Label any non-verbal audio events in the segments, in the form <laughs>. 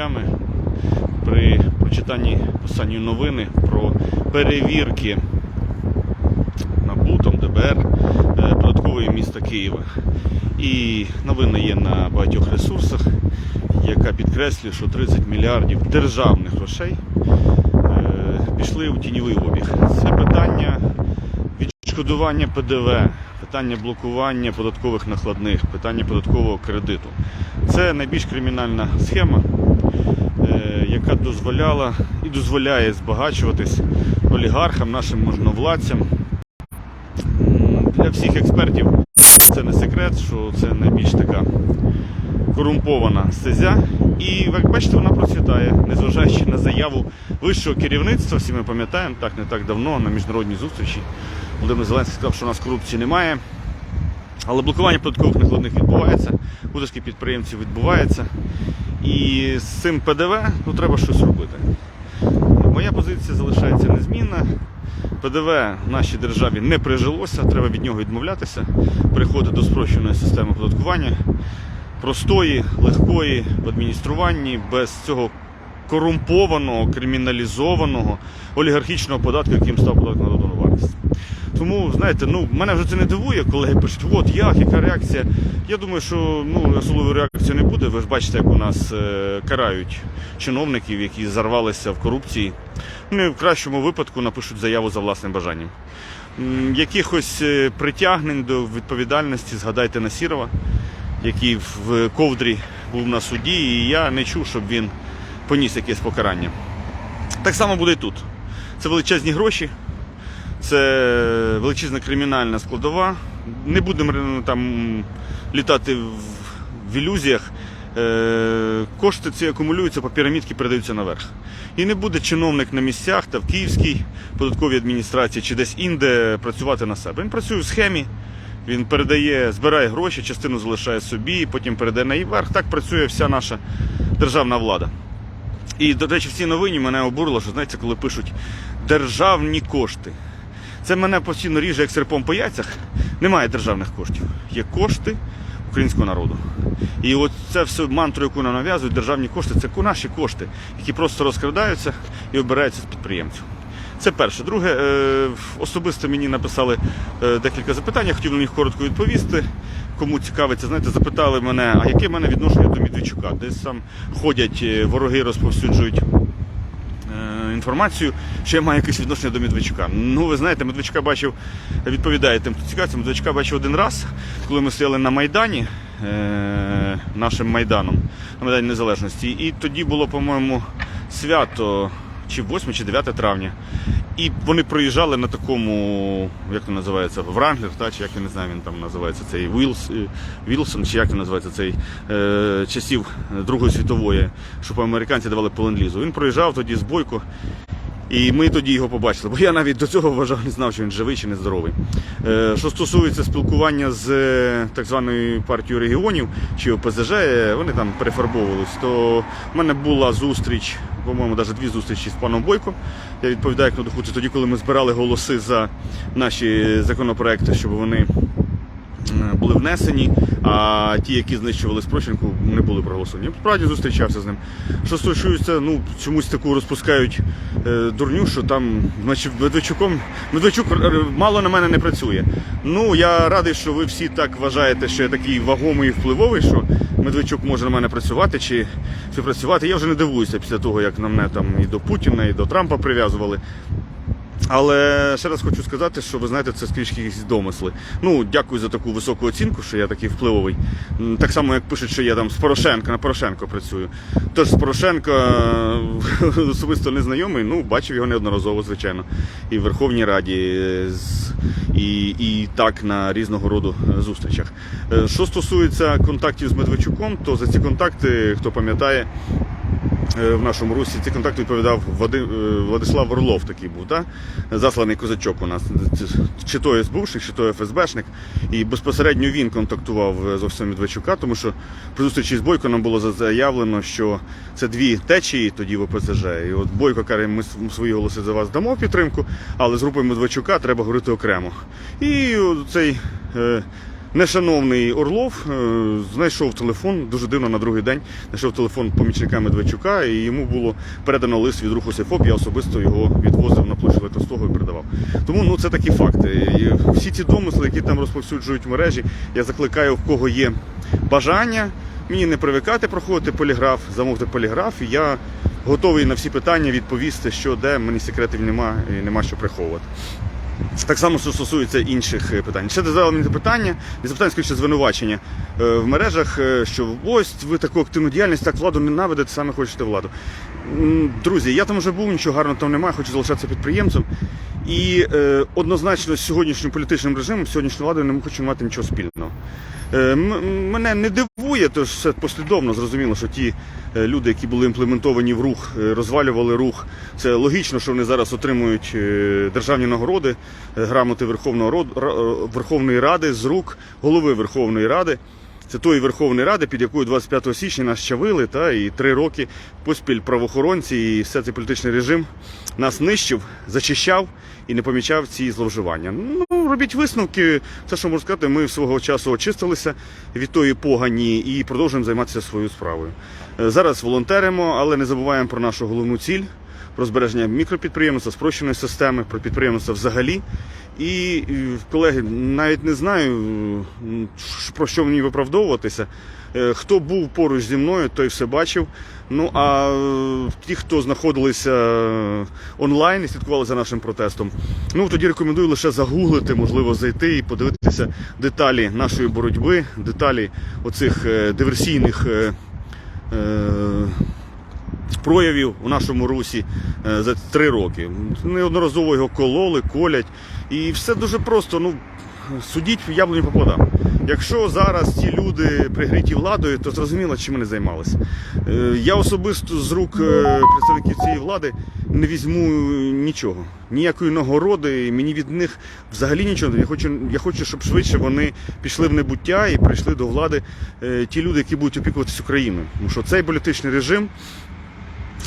відчуттями при прочитанні останньої новини про перевірки НАБУ, там, ДБР е, податкової міста Києва. І новина є на багатьох ресурсах, яка підкреслює, що 30 мільярдів державних грошей е, пішли у тіньовий обіг. Це питання відшкодування ПДВ, питання блокування податкових накладних, питання податкового кредиту. Це найбільш кримінальна схема, яка дозволяла і дозволяє збагачуватись олігархам, нашим можновладцям. Для всіх експертів це не секрет, що це найбільш така корумпована стезя. І як бачите, вона процвітає, незважаючи на заяву вищого керівництва, всі ми пам'ятаємо, так не так давно на міжнародній зустрічі. Володимир Зеленський сказав, що у нас корупції немає. Але блокування податкових накладних відбувається, утиски підприємців відбувається. І з цим ПДВ ну, треба щось робити. Моя позиція залишається незмінна. ПДВ в нашій державі не прижилося, треба від нього відмовлятися, переходити до спрощеної системи податкування, простої, легкої в адмініструванні, без цього корумпованого, криміналізованого, олігархічного податку, яким став податок на додану вартість. Тому, знаєте, ну мене вже це не дивує, колеги пишуть, от як, яка реакція. Я думаю, що ну, особливої реакції не буде. Ви ж бачите, як у нас е, карають чиновників, які зарвалися в корупції. Вони в кращому випадку напишуть заяву за власним бажанням. Якихось е, притягнень до відповідальності згадайте Насірова, який в ковдрі був на суді, і я не чув, щоб він поніс якесь покарання. Так само буде і тут. Це величезні гроші, це величезна кримінальна складова. Не будемо е, там літати в, ілюзіях. Е, кошти ці акумулюються, по пірамідки передаються наверх. І не буде чиновник на місцях та в Київській податковій адміністрації чи десь інде працювати на себе. Він працює в схемі, він передає, збирає гроші, частину залишає собі, потім передає наверх. Так працює вся наша державна влада. І, до речі, в цій новині мене обурило, що знаєте, коли пишуть державні кошти. Це мене постійно ріже як серпом по яйцях. Немає державних коштів. Є кошти українського народу. І от це все мантру, яку нам нав'язують, державні кошти, це наші кошти, які просто розкрадаються і обираються з підприємців. Це перше. Друге, е, особисто мені написали е, декілька запитань, я хотів на них коротко відповісти. Кому цікавиться, знаєте, запитали мене, а яке в мене відношення до Медведчука? Десь там ходять е, вороги, розповсюджують інформацію, що я маю якесь відношення до Медведчука. Ну, ви знаєте, Медведчука бачив, відповідає тим, хто цікавиться, Медведчука бачив один раз, коли ми стояли на Майдані, е, нашим Майданом, на Майдані Незалежності. І тоді було, по-моєму, свято, чи 8, чи 9 травня. І вони проїжджали на такому, як він називається, Вранглер, та, чи як я не знаю, він там називається цей Вілс, е, Вілсон, чи як він називається цей е, часів Другої світової, щоб американці давали по. Він проїжджав тоді з бойку. І ми тоді його побачили, бо я навіть до цього вважав, не знав, чи він живий чи нездоровий. Е, що стосується спілкування з е, так званою партією регіонів чи ОПЗЖ, е, вони там перефарбовувались, то в мене була зустріч, по-моєму, навіть дві зустрічі з паном Бойко. Я відповідаю як на духу, це тоді, коли ми збирали голоси за наші законопроекти, щоб вони були внесені, а ті, які знищували спрощенку, не були проголосовані. Я справді зустрічався з ним. Що стосується, ну чомусь таку розпускають е, дурню, що там значить, Медведчуком Медведчук е, мало на мене не працює. Ну я радий, що ви всі так вважаєте, що я такий вагомий і впливовий, що Медведчук може на мене працювати чи співпрацювати. Я вже не дивуюся після того, як на мене там і до Путіна, і до Трампа прив'язували. Але ще раз хочу сказати, що ви знаєте, це скоріше якісь домисли. Ну, дякую за таку високу оцінку, що я такий впливовий. Так само, як пишуть, що я там з Порошенка на Порошенко працюю. Тож з Порошенка е, <laughs> особисто не знайомий, ну, бачив його неодноразово, звичайно. І в Верховній Раді, е, і, і так на різного роду е, зустрічах. Що стосується контактів з Медведчуком, то за ці контакти, хто пам'ятає, в нашому русі ці контакти відповідав е, Владислав Орлов такий був, та? засланий козачок у нас, чи то СБУшник, чи то ФСБшник. І безпосередньо він контактував е, з Овсем Медведчука, тому що при зустрічі з Бойко нам було заявлено, що це дві течії тоді в ОПЗЖ. І от Бойко каже, ми свої голоси за вас дамо підтримку, але з групою Медведчука треба говорити окремо. І цей е, Нешановний Орлов е, знайшов телефон дуже дивно на другий день. Знайшов телефон помічника Медведчука, і йому було передано лист від руху Сефоп. Я особисто його відвозив на площу Летостого і передавав. Тому ну це такі факти. І всі ці домисли, які там розповсюджують в мережі, я закликаю, в кого є бажання. Мені не привикати проходити поліграф, замовити поліграф. І я готовий на всі питання відповісти, що де мені секретів нема і нема що приховувати. Так само, що стосується інших е, питань. Ще додали мені запитання, і запитання скоріше звинувачення е, в мережах, е, що ось ви таку активну діяльність, так владу ненавидите, саме хочете владу. Друзі, я там вже був, нічого гарного там немає, хочу залишатися підприємцем. І е, однозначно з сьогоднішнім політичним режимом, з сьогоднішньою владою не хочу мати нічого спільного. Е, Мене не дивує, то все послідовно зрозуміло, що ті е, люди, які були імплементовані в рух, е, розвалювали рух. Це логічно, що вони зараз отримують державні нагороди, грамоти Верховного Верховної Ради з рук голови Верховної Ради. Це тої Верховної Ради, під якою 25 січня нас чавили, та і три роки поспіль правоохоронці і все цей політичний режим нас нищив, зачищав і не помічав ці зловживання. Ну, робіть висновки. Все, що можу сказати, ми свого часу очистилися від тої погані і продовжуємо займатися своєю справою. Е, Зараз волонтеримо, але не забуваємо про нашу головну ціль. Про збереження мікропідприємництва, спрощеної системи, про підприємництво взагалі. І, і, колеги, навіть не знаю, про що мені виправдовуватися. Е, Хто був поруч зі мною, той все бачив. Ну а е, ті, хто знаходилися е, онлайн і слідкували за нашим протестом, ну тоді рекомендую лише загуглити, можливо, зайти і подивитися деталі нашої боротьби, деталі оцих е, диверсійних. е, е, проявів у нашому русі е, за три роки. Неодноразово його кололи, колять. І все дуже просто. Ну, судіть яблуню по плодам. Якщо зараз ці люди пригріті владою, то зрозуміло, чим вони займалися. Е, Я особисто з рук е, представників цієї влади не візьму нічого, ніякої нагороди, і мені від них взагалі нічого. Я хочу, я хочу, щоб швидше вони пішли в небуття і прийшли до влади ті люди, які будуть опікуватися Україною. Тому що цей політичний режим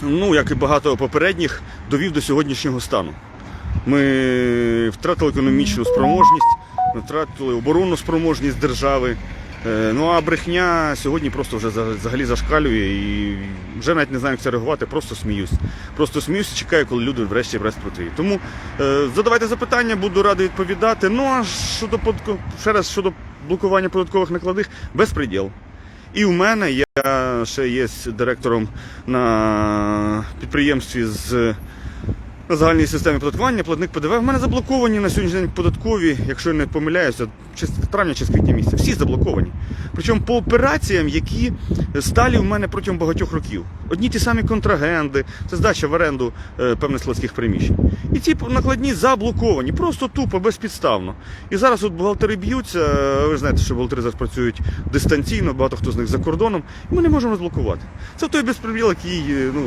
ну, як і багато попередніх, довів до сьогоднішнього стану. Ми втратили економічну спроможність, втратили оборонну спроможність держави. Е, Ну а брехня сьогодні просто вже за- взагалі зашкалює і вже навіть не знаю, як це реагувати, просто сміюсь. Просто сміюсь і чекаю, коли люди врешті врешті протиють. Тому е, задавайте запитання, буду радий відповідати. Ну а щодо ще раз щодо блокування податкових накладних, безпреділ. І в мене я ще є директором на підприємстві з на загальній системі податкування, платник ПДВ. В мене заблоковані на сьогоднішній день податкові, якщо я не помиляюся, чи травня чи з квітня місяця. Всі заблоковані. Причому по операціям, які сталі в мене протягом багатьох років. Одні ті самі контрагенди, це здача в оренду е, певних складських приміщень. І ці накладні заблоковані, просто тупо, безпідставно. І зараз от бухгалтери б'ються, е, ви ж знаєте, що бухгалтери зараз працюють дистанційно, багато хто з них за кордоном, і ми не можемо розблокувати. Це той безпреділ, який е, ну,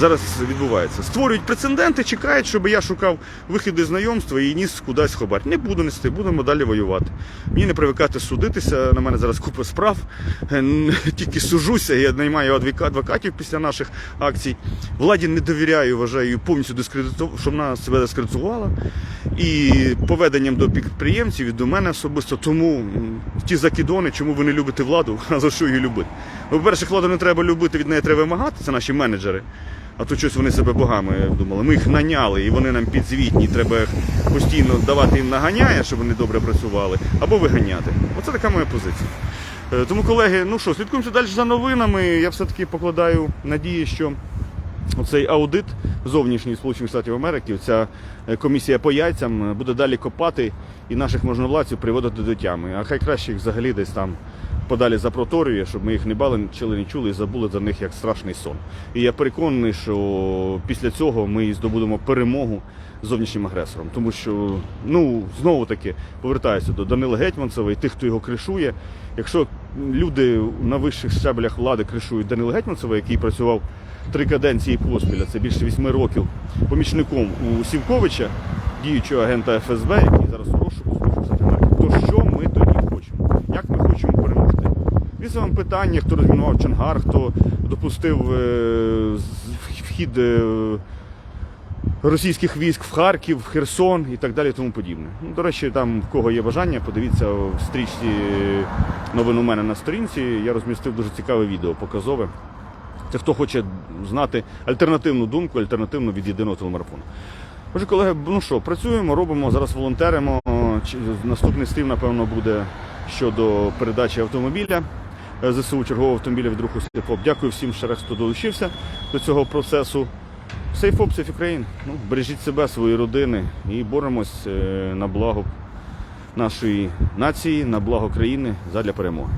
зараз відбувається. Створюють прецеденти, чекають, щоб я шукав вихіди знайомства і ніс кудись хабар. Не буду нести, будемо далі воювати. Мені не привикати судитися. На мене зараз купа справ. Е, <laughs> Тільки сужуся, я наймаю адвока- адвокатів після наших акцій. Владі не довіряю, вважаю повністю дискредитов... щоб вона себе дискредитувала. І поведенням до підприємців і до мене особисто. Тому ті закидони, чому ви не любите владу, <laughs> а за що її любити? По-перше, владу не треба любити, від неї треба вимагати, це наші менеджери. А то щось вони себе богами думали. Ми їх наняли і вони нам підзвітні. Треба їх постійно давати їм наганяє, щоб вони добре працювали, або виганяти. Оце така моя позиція. Е, Тому, колеги, ну що, слідкуємося далі за новинами. Я все-таки покладаю надії, що оцей аудит зовнішній Сполучених Штатів Америки, ця е, комісія по яйцям е, буде далі копати і наших можновладців приводити до тями. А хай краще їх взагалі десь там подалі запроторює, щоб ми їх не бачили, не чули і забули за них як страшний сон. І я переконаний, що після цього ми здобудемо перемогу зовнішнім агресором. Тому що, ну, знову таки, повертаюся до Данила Гетьманцева і тих, хто його кришує. Якщо люди на вищих щаблях влади кришують Данила Гетьманцева, який працював три каденції поспіль, а це більше вісьми років, помічником у Сівковича, діючого агента ФСБ, який зараз у розшуку Сполучених Штатів Америки, то що ми тоді хочемо? Як ми хочемо перемогти? Вам питання, хто розмінував Чангар, хто допустив е, вхід е, російських військ в Харків, Херсон і так далі. і Тому подібне. Ну, до речі, там в кого є бажання, подивіться в стрічці новин у мене на сторінці. Я розмістив дуже цікаве відео, показове. Це хто хоче знати альтернативну думку, альтернативну від єдиного телемарафону. Отже, колеги, ну що, працюємо, робимо, зараз волонтеримо. Наступний стрім, напевно, буде щодо передачі автомобіля. Е, ЗСУ чергового автомобіля від руху Сейфоп. Дякую всім ще раз, хто долучився до цього процесу. Сейфоп, Сейф Україн. Ну, бережіть себе, свої родини і боремось е, на благо нашої нації, на благо країни задля перемоги.